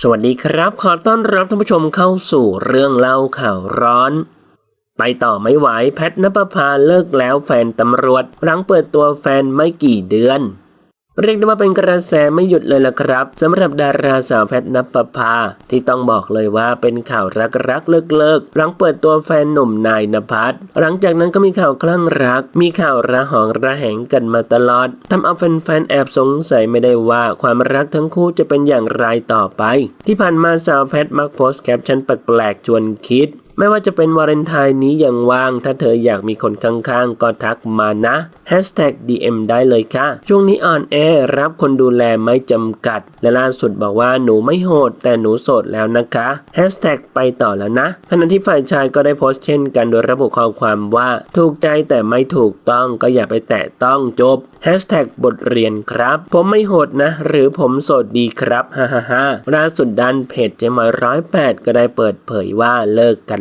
สวัสดีครับ ขอต้อนรับท่านผู้ชมเข้าสู่เรื่องเล่าข่าวร้อน ไปต่อไม่ไหวแพทนปภาเลิกแล้วแฟนตำรวจหลังเปิดตัวแฟนไม่กี่เดือน เรียกได้ว่าเป็นกระแสไม่หยุดเลยล่ะครับสำหรับดาราสาวแพทนปภาที่ต้องบอกเลยว่าเป็นข่าวรักรักเลิกเลิกๆหลังเปิดตัวแฟนหนุ่มนายนภัสหลังจากนั้นก็มีข่าวคลั่งรัก มีข่าวระหองระแหงกันมาตลอดทำเอาแฟนๆแอบสงสัยไม่ได้ว่าความรักทั้งคู่จะเป็นอย่างไรต่อไป ที่ผ่านมาสาวแพทมักโพสต์แคปชั่นแปลกๆชวนคิด ไม่ว่าจะเป็นวาเลนไทน์นี้ยังว่าง ถ้าเธออยากมีคนข้างๆ ก็ทักมานะ Hashtag DM ได้เลยค่ะ ช่วงนี้ออนแอร์รับคนดูแลไม่จำกัด และล่าสุดบอกว่าหนูไม่โหด แต่หนูโสดแล้วนะคะ Hashtag ไปต่อแล้วนะ ขณะที่ฝ่ายชายก็ได้โพสต์เช่นกันโดยระบุข้อความว่า ถูกใจแต่ไม่ถูกต้องก็อย่าไปแตะต้องจบ Hashtag บทเรียนครับ ผมไม่โหดนะ หรือผมโสดดีครับฮ่าฮ่าฮ่าล่าสุดดันเพจเจมอยร้อยแปดก็ได้เปิดเผยว่าเลิกกัน